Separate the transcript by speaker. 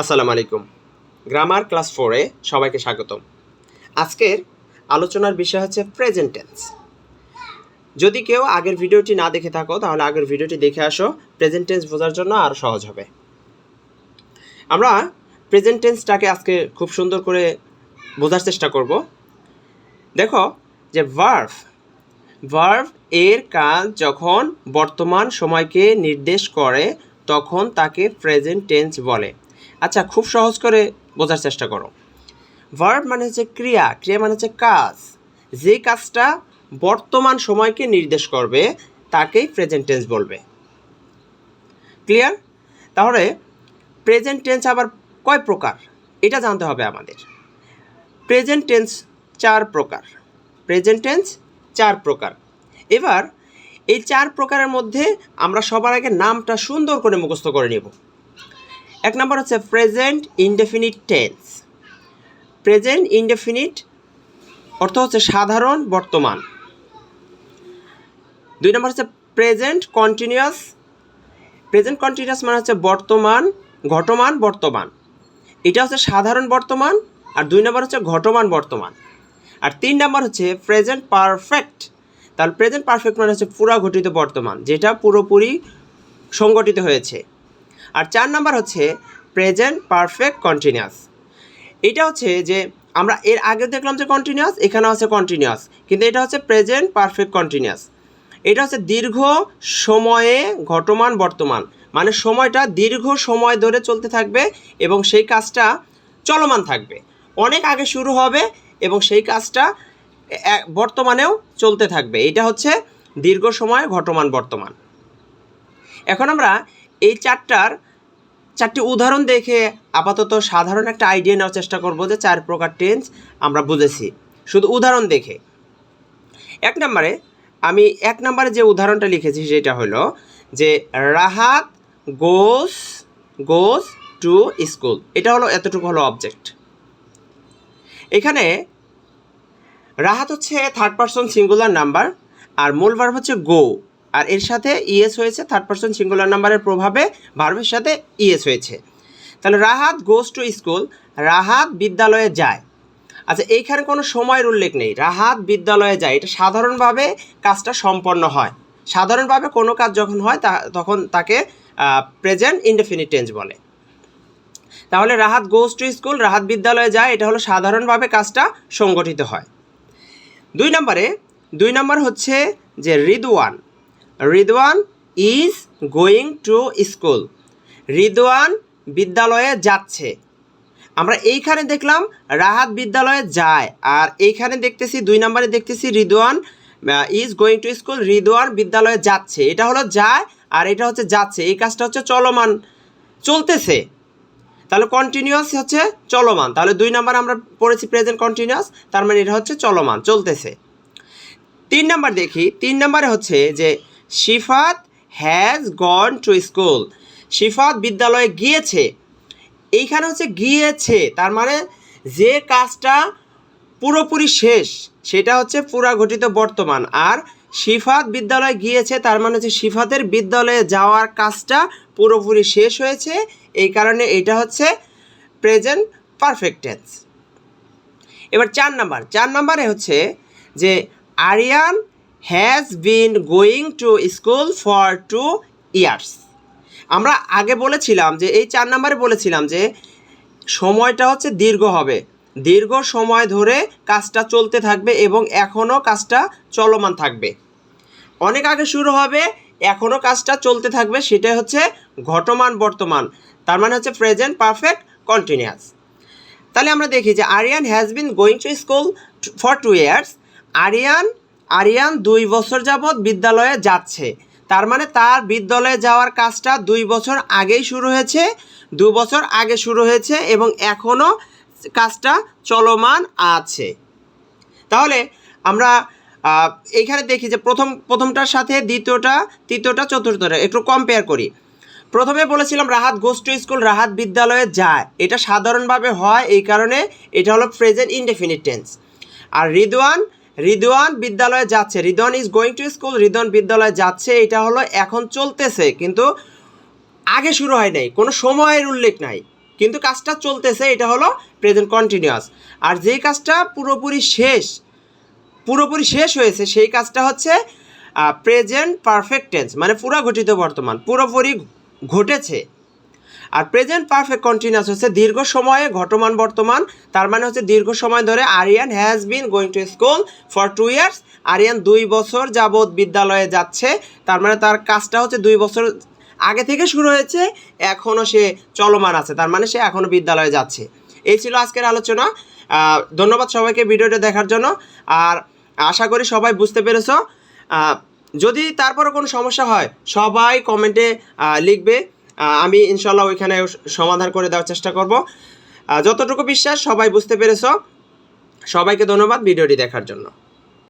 Speaker 1: আসসালামু আলাইকুম। Grammar class ফোরে সবাইকে স্বাগতম। আজকের আলোচনার বিষয় হচ্ছে প্রেজেন্ট টেন্স যদি কেউ আগের ভিডিওটি না দেখে থাকো, তাহলে আগের ভিডিওটি দেখে আসো। প্রেজেন্ট টেন্স বোঝার জন্য আরও সহজ হবে। আমরা প্রেজেন্ট টেন্সটাকে আজকে খুব সুন্দর করে বোঝার চেষ্টা করব। দেখো যে ভার্ভ ভার্ভ এর কাজ যখন বর্তমান সময়কে নির্দেশ করে, তখন তাকে প্রেজেন্ট টেন্স বলে। আচ্ছা খুব সহজ করে বোঝার চেষ্টা করো। ভার্ব মানে হচ্ছে ক্রিয়া ক্রিয়া মানে হচ্ছে কাজ। যে কাজটা বর্তমান সময়কে নির্দেশ করবে, তাকেই প্রেজেন্ট টেন্স বলবে। ক্লিয়ার তাহলে প্রেজেন্ট টেন্স আবার কয় প্রকার? এটা জানতে হবে আমাদের। প্রেজেন্ট টেন্স চার প্রকার। প্রেজেন্ট টেন্স চার প্রকার। এবার এই চার প্রকারের মধ্যে আমরা সবার আগে নামটা সুন্দর করে মুখস্থ করে নেব। এক নম্বর হচ্ছে present indefinite tense present indefinite অর্থ হচ্ছে সাধারণ বর্তমান। দুই নম্বর হচ্ছে প্রেজেন্ট কন্টিনিউয়াস প্রেজেন্ট কন্টিনিউয়াস মানে হচ্ছে বর্তমান, ঘটমান, বর্তমান। এটা হচ্ছে সাধারণ বর্তমান আর দুই নম্বর হচ্ছে ঘটমান, বর্তমান। আর তিন নম্বর হচ্ছে প্রেজেন্ট পারফেক্ট তাহলে প্রেজেন্ট পারফেক্ট মানে হচ্ছে পুরা ঘটিত বর্তমান, যেটা পুরোপুরি সংগঠিত হয়েছে। আর চার নাম্বার হচ্ছে প্রেজেন্ট পারফেক্ট কন্টিনিউয়াস এটা হচ্ছে যে আমরা এর আগে দেখলাম যে কন্টিনিউয়াস এখানে আছে কন্টিনিউয়াস কিন্তু এটা হচ্ছে প্রেজেন্ট পারফেক্ট কন্টিনিউয়াস এটা হচ্ছে দীর্ঘ সময়ে ঘটমান বর্তমান মানে সময়টা দীর্ঘ সময় ধরে চলতে থাকবে এবং সেই কাজটা চলমান থাকবে। অনেক আগে শুরু হবে এবং সেই কাজটা বর্তমানেও চলতে থাকবে। এটা হচ্ছে দীর্ঘ সময় ঘটমান বর্তমান। এখন আমরা এই চারটার চারটি উদাহরণ দেখে আপাতত সাধারণ একটা আইডিয়া নেওয়ার চেষ্টা করব যে চার প্রকার টেন্স আমরা বুঝেছি। শুধু উদাহরণ দেখে। এক নম্বরে, আমি এক নম্বরে যে উদাহরণটা লিখেছি সেটা হলো যে Rahat goes goes to school. এটা হলো এতটুকু হলো অবজেক্ট এখানে রাহাত হচ্ছে থার্ড পারসন সিঙ্গুলার নাম্বার আর মূল ভার্ব হচ্ছে গো আর এর সাথে ইএস হয়েছে থার্ড পারসন সিঙ্গুলার নাম্বারের প্রভাবে ভার্বের সাথে ইএস হয়েছে। তাহলে Rahat goes to school Rahat বিদ্যালয়ে যায়। আচ্ছা এইখানে কোনো সময়ের উল্লেখ নেই। রাহাত বিদ্যালয়ে যায়। এটা সাধারণভাবে কাজটা সম্পন্ন হয়। সাধারণভাবে কোনো কাজ যখন হয়, তা, তখন তাকে প্রেজেন্ট ইনডেফিনিট টেন্স বলে। তাহলে Rahat goes to school Rahat বিদ্যালয়ে যায়, এটা হলো সাধারণভাবে কাজটা সংগঠিত হয়। দুই নম্বরে, দুই নম্বর হচ্ছে যে Ridwan Ridwan is going to school Ridwan বিদ্যালয়ে যাচ্ছে। আমরা এইখানে দেখলাম রাহাত বিদ্যালয়ে যায়। আর এইখানে দেখতেছি, দুই নম্বরে দেখতেছি Ridwan is going to school Ridwan বিদ্যালয়ে যাচ্ছে। এটা হলো যায় আর এটা হচ্ছে যাচ্ছে। এই কাজটা হচ্ছে চলমান, চলতেছে। তাহলে কন্টিনিউয়াস হচ্ছে চলমান। তাহলে দুই নাম্বার আমরা পড়েছি প্রেজেন্ট কন্টিনিউয়াস তার মানে এটা হচ্ছে চলমান, চলতেছে। তিন নাম্বার দেখি, তিন নাম্বারে হচ্ছে যে Shifat has gone to school Shifat বিদ্যালয়ে গিয়েছে। এইখানে হচ্ছে গিয়েছে, তার মানে যে কাজটা পুরোপুরি শেষ, সেটা হচ্ছে পুরা ঘটিত বর্তমান। আর শিফাত বিদ্যালয়ে গিয়েছে, তার মানে হচ্ছে শিফাতের বিদ্যালয়ে যাওয়ার কাজটা পুরোপুরি শেষ হয়েছে। এই কারণে এটা হচ্ছে প্রেজেন্ট পারফেক্ট টেন্স এবার চার নাম্বার, চার নাম্বারে হচ্ছে যে Ariyan has been going to school for two years আমরা আগে বলেছিলাম যে, এই চার নম্বরে বলেছিলাম যে, সময়টা হচ্ছে দীর্ঘ হবে। দীর্ঘ সময় ধরে কাজটা চলতে থাকবে এবং এখনও কাজটা চলমান থাকবে। অনেক আগে শুরু হবে, এখনও কাজটা চলতে থাকবে, সেটাই হচ্ছে ঘটমান বর্তমান। তার মানে হচ্ছে প্রেজেন্ট পারফেক্ট কন্টিনিউয়াস তাহলে আমরা দেখি যে Ariyan has been going to school for two years Ariyan Ariyan দুই বছর যাবৎ বিদ্যালয়ে যাচ্ছে। তার মানে তার বিদ্যালয়ে যাওয়ার কাজটা দুই বছর আগেই শুরু হয়েছে, দু বছর আগে শুরু হয়েছে এবং এখনও কাজটা চলমান আছে। তাহলে আমরা এইখানে দেখি যে প্রথম, প্রথমটার সাথে দ্বিতীয়টা, তৃতীয়টা, চতুর্থটা, একটু কম্পেয়ার করি। প্রথমে বলেছিলাম Rahat goes to school Rahat বিদ্যালয়ে যায়। এটা সাধারণভাবে হয় এই কারণে, এটা হলো প্রেজেন্ট ইনডেফিনিট টেন্স আর রিদওয়ান রিদওয়ান বিদ্যালয়ে যাচ্ছে। Ridwan is going to school Ridwan বিদ্যালয়ে যাচ্ছে। এটা হলো এখন চলতেছে, কিন্তু আগে শুরু হয় নাই। কোনো সময়ের উল্লেখ নাই। কিন্তু কাজটা চলতেছে, এটা হলো প্রেজেন্ট কন্টিনিউয়াস আর যেই কাজটা পুরোপুরি শেষ পুরোপুরি শেষ হয়েছে, সেই কাজটা হচ্ছে প্রেজেন্ট পারফেক্ট টেন্স মানে পুরো ঘটিত বর্তমান, পুরোপুরি ঘটেছে। আর প্রেজেন্ট পারফেক্ট কন্টিনিউস হচ্ছে দীর্ঘ সময়ে ঘটমান বর্তমান। তার মানে হচ্ছে দীর্ঘ সময় ধরে Ariyan has been going to school for two years Ariyan দুই বছর যাবৎ বিদ্যালয়ে যাচ্ছে। তার মানে তার কাজটা হচ্ছে দুই বছর আগে থেকে শুরু হয়েছে, এখনও সে চলমান আছে। তার মানে সে এখনও বিদ্যালয়ে যাচ্ছে। এই ছিল আজকের আলোচনা। ধন্যবাদ সবাইকে ভিডিওটা দেখার জন্য। আর আশা করি সবাই বুঝতে পেরেছ। যদি তারপরে কোনো সমস্যা হয়, সবাই কমেন্টে লিখবে। আমি ইনশাল্লাহ ওইখানে সমাধান করে দেওয়ার চেষ্টা করব। যতটুকু বিশ্বাস সবাই বুঝতে পেরেছ। সবাইকে ধন্যবাদ ভিডিওটি দেখার জন্য।